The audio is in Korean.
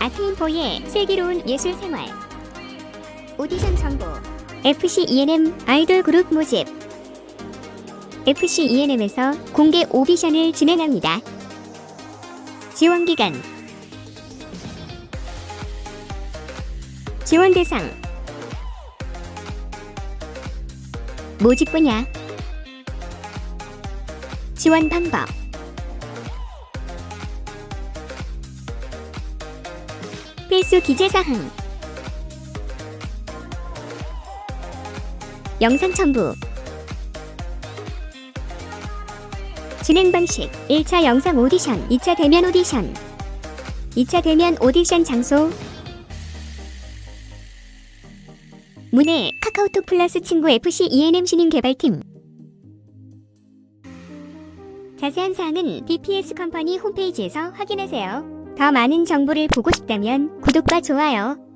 아트인포의 슬기로운 예술 생활. 오디션 정보. FC ENM 아이돌 그룹 모집. FC ENM에서 공개 오디션을 진행합니다. 지원 기간. 지원 대상. 모집 분야. 지원 방법 필수 기재사항. 영상 첨부. 진행 방식. 1차 영상 오디션 2차 대면 오디션. 2차 대면 오디션 장소. 문해 카카오톡 플러스 친구 FC ENM 신인 개발팀. 자세한 사항은 DPS 컴퍼니 홈페이지에서 확인하세요. 더 많은 정보를 보고 싶다면 구독과 좋아요